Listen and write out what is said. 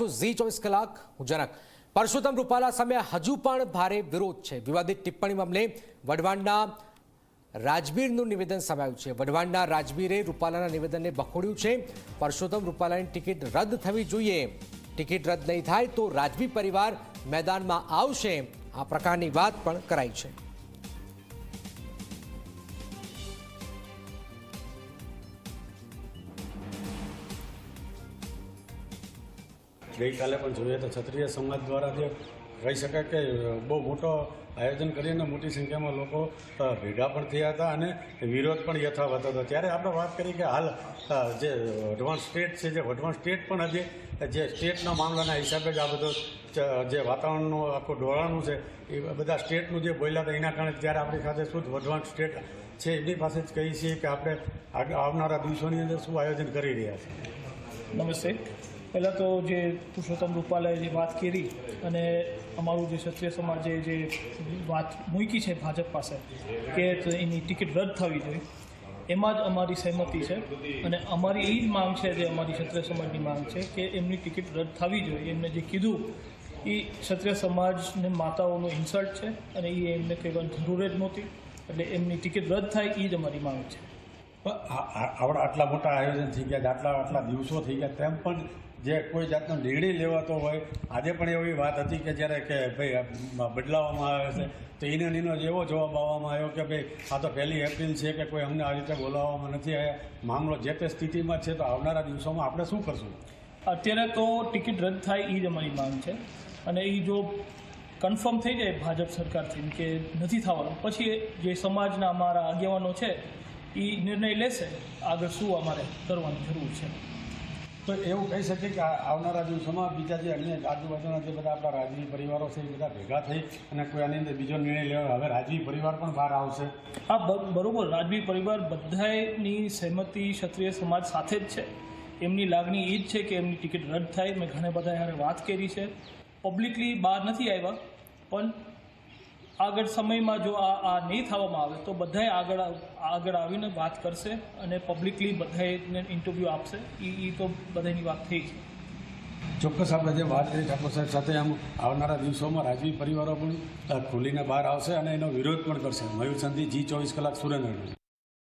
છો. ઝી ચોવીસ કલાક. હું જનક પરસોત્તમ રૂપાલા સામે હજુ પણ ભારે વિરોધ છે. વિવાદિત ટિપ્પણી મામલે વઢવાણના રાજબીરનું નિવેદન સામે આવ્યું છે. વઢવાણના રાજબીરે રૂપાલાના નિવેદનને બખોડ્યું છે. પરસોત્તમ રૂપાલાની ટિકિટ રદ થવી જોઈએ. ટિકિટ રદ નહીં થાય તો રાજબી પરિવાર મેદાનમાં આવશે. આ પ્રકારની વાત પણ કરાઈ છે. ગઈકાલે પણ જોઈએ તો ક્ષત્રિય સમાજ દ્વારા જે કહી શકાય કે બહુ મોટો આયોજન કરીને મોટી સંખ્યામાં લોકો ભેગા પણ થયા હતા અને વિરોધ પણ યથાવત હતો. ત્યારે આપણે વાત કરી કે હાલ જે વઢવાણ સ્ટેટ છે, જે વઢવાણ સ્ટેટ પણ હજી જે સ્ટેટના મામલાના હિસાબે જ આ બધો જે વાતાવરણનું આખું ડોળાનું છે, એ બધા સ્ટેટનું જે બોલ્યા હતા, એના કારણે ત્યારે આપણી સાથે શું વઢવાણ સ્ટેટ છે, એમની પાસે જ કહીએ છીએ કે આપણે આવનારા દિવસોની અંદર શું આયોજન કરી રહ્યા છીએ. નમસ્તે. પહેલાં તો જે પુરુષોત્તમ રૂપાલાએ જે વાત કરી અને અમારું જે ક્ષત્રિય સમાજે જે વાત મૂકી છે ભાજપ પાસે કે એની ટિકિટ રદ થવી જોઈએ, એમાં જ અમારી સહેમતિ છે. અને અમારી એ જ માંગ છે જે અમારી ક્ષત્રિય સમાજની માંગ છે કે એમની ટિકિટ રદ થવી જોઈએ. એમને જે કીધું, એ ક્ષત્રિય સમાજને માતાઓનો ઇન્સલ્ટ છે અને એ એમને કહેવાની જરૂર જ નહોતી. એટલે એમની ટિકિટ રદ થાય એ જ અમારી માંગ છે. આવડા આટલા મોટા આયોજન થઈ ગયા, આટલા આટલા દિવસો થઈ ગયા, તેમ પણ જે કોઈ જાતનો નિર્ણય લેવાતો હોય, આજે પણ એવી વાત હતી કે જ્યારે કે ભાઈ બદલાવવામાં આવે છે, તો એને નીનો એવો જવાબ આવવામાં આવ્યો કે ભાઈ, આ તો પહેલી એપ્રિલ છે કે કોઈ અમને આ રીતે બોલાવવામાં નથી આવ્યા. મામલો જે તે સ્થિતિમાં છે, તો આવનારા દિવસોમાં આપણે શું કરશું? અત્યારે તો ટિકિટ રદ થાય એ જ અમારી માંગ છે. અને એ જો કન્ફર્મ થઈ જાય ભાજપ સરકારથી કે નથી થવાનું, પછી જે સમાજના અમારા આગેવાનો છે એ નિર્ણય લેશે આગળ શું અમારે કરવાની જરૂર છે. તો એવું કહી શકીએ કે આવનારા દિવસોમાં બીજા જે અન્ય આજુબાજુના જે બધા આપણા રાજવી પરિવારો છે, એ બધા ભેગા થઈ અને કોઈ આની અંદર બીજો નિર્ણય લેવા હવે રાજવી પરિવાર પણ બહાર આવશે. હા બરોબર. રાજવી પરિવાર બધાની સહેમતિ ક્ષત્રિય સમાજ સાથે જ છે. એમની લાગણી એ જ છે કે એમની ટિકિટ રદ થાય. મેં ઘણા બધા યારે વાત કરી છે. પબ્લિકલી બહાર નથી આવ્યા, પણ આગળ સમયમાં જો આ આ નહીં થવામાં આવે, તો બધાએ આગળ આગળ આવીને વાત કરશે અને પબ્લિકલી બધાએ ઇન્ટરવ્યૂ આપશે. એ એ તો બધાની વાત થઈ છે ચોક્કસ આપણે જે વાત કરી ઠાકોર સાહેબ સાથે, આમ આવનારા દિવસોમાં રાજવી પરિવારો પણ ખુલીને બહાર આવશે અને એનો વિરોધ પણ કરશે. મયુર સંધિ જી ચોવીસ કલાક સુરેન્દ્રનગર.